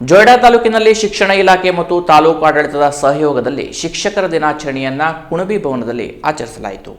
ಜೊಯ್ಡಾ ತಾಲೂಕಿನಲ್ಲಿ ಶಿಕ್ಷಣ ಇಲಾಖೆ ಮತ್ತು ತಾಲೂಕು ಆಡಳಿತದ ಸಹಯೋಗದಲ್ಲಿ ಶಿಕ್ಷಕರ ದಿನಾಚರಣೆಯನ್ನ ಕುಣಬಿ ಭವನದಲ್ಲಿ ಆಚರಿಸಲಾಯಿತು.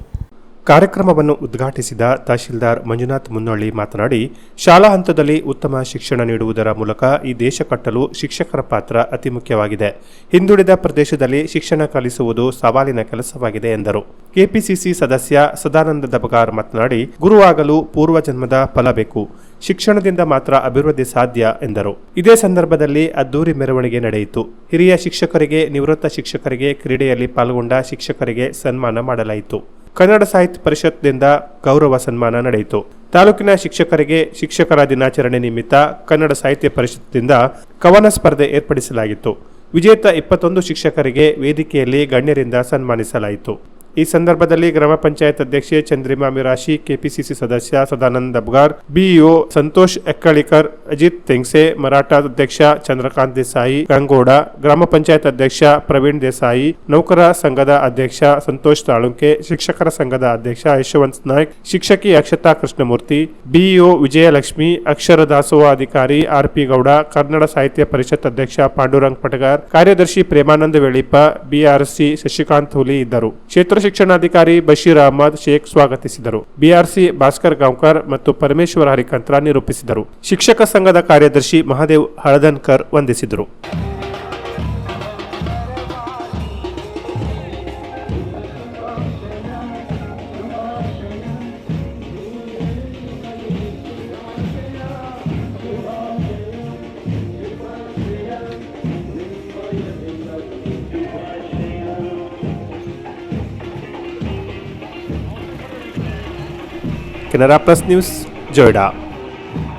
ಕಾರ್ಯಕ್ರಮವನ್ನು ಉದ್ಘಾಟಿಸಿದ ತಹಶೀಲ್ದಾರ್ ಮಂಜುನಾಥ್ ಮುನ್ನಳ್ಳಿ ಮಾತನಾಡಿ, ಶಾಲಾ ಹಂತದಲ್ಲಿ ಉತ್ತಮ ಶಿಕ್ಷಣ ನೀಡುವುದರ ಮೂಲಕ ಈ ದೇಶ ಕಟ್ಟಲು ಶಿಕ್ಷಕರ ಪಾತ್ರ ಅತಿ ಮುಖ್ಯವಾಗಿದೆ. ಹಿಂದುಳಿದ ಪ್ರದೇಶದಲ್ಲಿ ಶಿಕ್ಷಣ ಕಲಿಸುವುದು ಸವಾಲಿನ ಕೆಲಸವಾಗಿದೆ ಎಂದರು. ಕೆಪಿಸಿಸಿ ಸದಸ್ಯ ಸದಾನಂದ ದಬಗಾರ್ ಮಾತನಾಡಿ, ಗುರುವಾಗಲು ಪೂರ್ವಜನ್ಮದ ಫಲ ಬೇಕು. ಶಿಕ್ಷಣದಿಂದ ಮಾತ್ರ ಅಭಿವೃದ್ಧಿ ಸಾಧ್ಯ ಎಂದರು. ಇದೇ ಸಂದರ್ಭದಲ್ಲಿ ಅದ್ದೂರಿ ಮೆರವಣಿಗೆ ನಡೆಯಿತು. ಹಿರಿಯ ಶಿಕ್ಷಕರಿಗೆ, ನಿವೃತ್ತ ಶಿಕ್ಷಕರಿಗೆ ಕ್ರೀಡೆಯಲ್ಲಿ ಪಾಲ್ಗೊಂಡ ಶಿಕ್ಷಕರಿಗೆ ಸನ್ಮಾನ ಮಾಡಲಾಯಿತು. ಕನ್ನಡ ಸಾಹಿತ್ಯ ಪರಿಷತ್ನಿಂದ ಗೌರವ ಸನ್ಮಾನ ನಡೆಯಿತು. ತಾಲೂಕಿನ ಶಿಕ್ಷಕರಿಗೆ ಶಿಕ್ಷಕರ ದಿನಾಚರಣೆ ನಿಮಿತ್ತ ಕನ್ನಡ ಸಾಹಿತ್ಯ ಪರಿಷತ್ನಿಂದ ಕವನ ಸ್ಪರ್ಧೆ ಏರ್ಪಡಿಸಲಾಗಿತ್ತು. ವಿಜೇತ ಇಪ್ಪತ್ತೊಂದು ಶಿಕ್ಷಕರಿಗೆ ವೇದಿಕೆಯಲ್ಲಿ ಗಣ್ಯರಿಂದ ಸನ್ಮಾನಿಸಲಾಯಿತು. ಈ ಸಂದರ್ಭದಲ್ಲಿ ಗ್ರಾಮ ಪಂಚಾಯತ್ ಅಧ್ಯಕ್ಷೆ ಚಂದ್ರಿಮಾ ಮಿರಾಶಿ ಕೆಪಿಸಿಸಿ ಸದಸ್ಯ ಸದಾನಂದ ದಬ್ಗಾರ್ ಬಿಇಒ ಸಂತೋಷ್ ಎಕ್ಕಳಿಕರ್, ಅಜಿತ್ ತೆಂಗ್ಸೆ, ಮರಾಠ ಅಧ್ಯಕ್ಷ ಚಂದ್ರಕಾಂತ್ ದೇಸಾಯಿ, ಗಂಗೋಡ, ಗ್ರಾಮ ಪಂಚಾಯತ್ ಅಧ್ಯಕ್ಷ ಪ್ರವೀಣ್ ದೇಸಾಯಿ, ನೌಕರ ಸಂಘದ ಅಧ್ಯಕ್ಷ ಸಂತೋಷ್ ತಾಳುಂಕೆ ಶಿಕ್ಷಕರ ಸಂಘದ ಅಧ್ಯಕ್ಷ ಯಶವಂತ್ ನಾಯ್ಕ್, ಶಿಕ್ಷಕಿ ಅಕ್ಷತಾ ಕೃಷ್ಣಮೂರ್ತಿ, ಬಿಇಒ ವಿಜಯಲಕ್ಷ್ಮಿ, ಅಕ್ಷರ ದಾಸೋಹ ಅಧಿಕಾರಿ ಆರ್ಪಿ ಗೌಡ, ಕನ್ನಡ ಸಾಹಿತ್ಯ ಪರಿಷತ್ ಅಧ್ಯಕ್ಷ ಪಾಂಡುರಂಗ್ ಪಟಗಾರ್, ಕಾರ್ಯದರ್ಶಿ ಪ್ರೇಮಾನಂದ ವೇಳಿಪ್ಪ, ಬಿಆರ್ಸಿ ಶಶಿಕಾಂತ್ ಹುಲಿ ಇದ್ದರು. ಕ್ಷೇತ್ರ ಶಿಕ್ಷಣಾಧಿಕಾರಿ ಬಶೀರ್ ಅಹಮದ್ ಶೇಖ್ ಸ್ವಾಗತಿಸಿದರು. ಬಿಆರ್ಸಿ ಭಾಸ್ಕರ್ ಗಾಂವ್ಕರ್ ಮತ್ತು ಪರಮೇಶ್ವರ ಹರಿಕಂತ್ರ ನಿರೂಪಿಸಿದರು. ಶಿಕ್ಷಕ ಸಂಘದ ಕಾರ್ಯದರ್ಶಿ ಮಹಾದೇವ್ ಹಳದನ್ಕರ್ ವಂದಿಸಿದರು. Canara plus news Joida